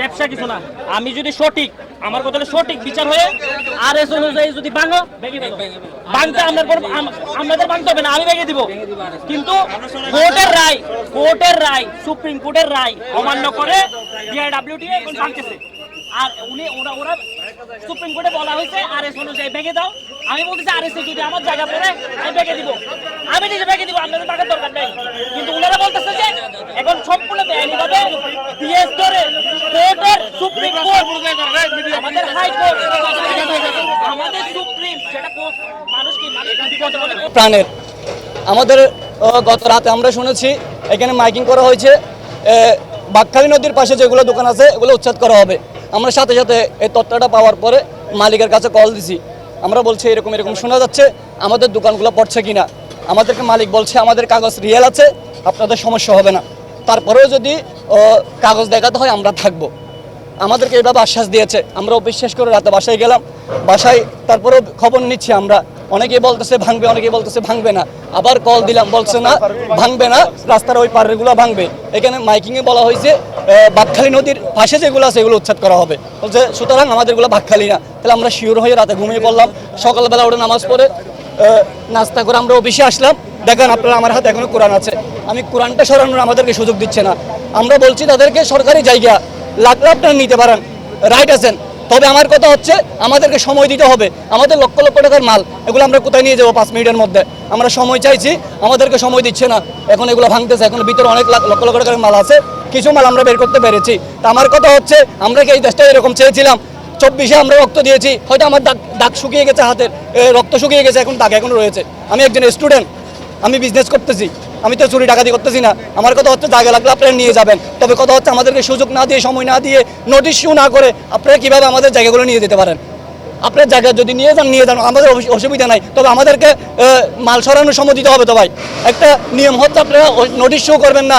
ব্যবসা কিছু না। আমি যদি সঠিক, আমার কথা সঠিক বিচার হয়ে আর এস অনুযায়ী যদি ভাঙো ভাঙতে কোনো আমাদের ভাঙতে হবে না, আমি ভেঙে দিব। কিন্তু কোর্টের রায় কোর্টের রায়, সুপ্রিম কোর্টের রায় অমান্য করে ডিআইডব্লিউটি এখন ভাঙতেছে। আর উনি ওরা ওরা সুপ্রিম কোর্টে বলা হয়েছে আর এস অনুযায়ী ভেঙে দাও। আমি বলতেছি আর এস যদি আমার জায়গা পড়ে, আমি ভেঙে দিব। আমি নিজে ভেঙে দিব, আপনাদের টাকার দরকার নেই। কিন্তু ওনারা বলতেছে যে, এখন সম্পূর্ণ বেআইনিভাবে পিএস ধরে কোর্টের সুপ্রিম কোর্ট আমাদের হাইকোর্ট। আমাদের সুপ্রিম। সেটা মানুষ কি মানুষ প্রাণের। আমাদের গত রাতে আমরা শুনেছি এখানে মাইকিং করা হয়েছে আহ, বাকখালী নদীর পাশে যেগুলো দোকান আছে এগুলো উচ্ছেদ করা হবে। আমরা সাথে সাথে এই তথ্যটা পাওয়ার পরে মালিকের কাছে কল দিছি। আমরা বলছি এরকম এরকম শোনা যাচ্ছে আমাদের দোকানগুলো পড়ছে কিনা? আমাদেরকে মালিক বলছে আমাদের কাগজ রিয়েল আছে আপনাদের সমস্যা হবে না। তারপরেও যদি কাগজ দেখাতে হয় আমরা থাকব। আমাদেরকে এভাবে আশ্বাস দিয়েছে। আমরাও বিশ্বাস করে রাতে বাসায় গেলাম। বাসায় তারপরেও খবর নিচ্ছি আমরা। অনেকেই বলতেছে ভাঙবে অনেকেই বলতেছে ভাঙবে না। আবার কল দিলাম বলছে না ভাঙবে না। রাস্তার ওই পাড়েরগুলো ভাঙবে। এখানে মাইকিংয়ে বলা হয়েছে আহ, বাকখালী নদীর পাশে যেগুলো আছে এগুলো উচ্ছেদ করা হবে। বলছে সুতরাং আমাদেরগুলো বাকখালী না। তাহলে আমরা শিওর হয়ে রাতে ঘুমিয়ে পড়লাম। সকালবেলা উঠে নামাজ পড়ে নাস্তা করে আমরা অফিসে আসলাম। দেখেন আপনারা আমার হাতে এখনও কোরআন আছে। আমি কোরআনটা সরানোর আমাদেরকে সুযোগ দিচ্ছে না। আমরা বলছি তাদেরকে সরকারি জায়গা লাগলে আপনারা নিতে পারেন। রাইট আছেন। তবে আমার কথা হচ্ছে, আমাদেরকে সময় দিতে হবে। আমাদের লক্ষ লক্ষ টাকার মাল, এগুলো আমরা কোথায় নিয়ে যাব পাঁচ মিনিটের মধ্যে? আমরা সময় চাইছি, আমাদেরকে সময় দিচ্ছে না। এখন এগুলো ভাঙতেছে, এখন ভিতরে অনেক লক্ষ লক্ষ টাকার মাল আছে। কিছু মাল আমরা বের করতে পেরেছি। তা আমার কথা হচ্ছে, আমরা কি এই দেশটা এরকম চেয়েছিলাম? চব্বিশে আমরা রক্ত দিয়েছি, হয়তো আমার দাগ দাগ শুকিয়ে গেছে হাতের রক্ত শুকিয়ে গেছে, এখন দাগ এখন রয়েছে। আমি একজন স্টুডেন্ট, আমি বিজনেস করতেছি। আমি তো চুরি ডাকাতি করতেছি না। আমার কথা হচ্ছে জায়গা লাগলে আপনারা নিয়ে যাবেন। তবে কথা হচ্ছে, আমাদেরকে সুযোগ না দিয়ে, সময় না দিয়ে নোটিশ না করে আপনারা কীভাবে আমাদের জায়গাগুলো নিয়ে যেতে পারেন? আপনার জায়গা যদি নিয়ে যান নিয়ে যান, আমাদের অসুবিধা নাই। তবে আমাদেরকে মাল সরানোর সময় দিতে হবে তো ভাই। একটা নিয়ম হচ্ছে, আপনারা নোটিশ শো করবেন না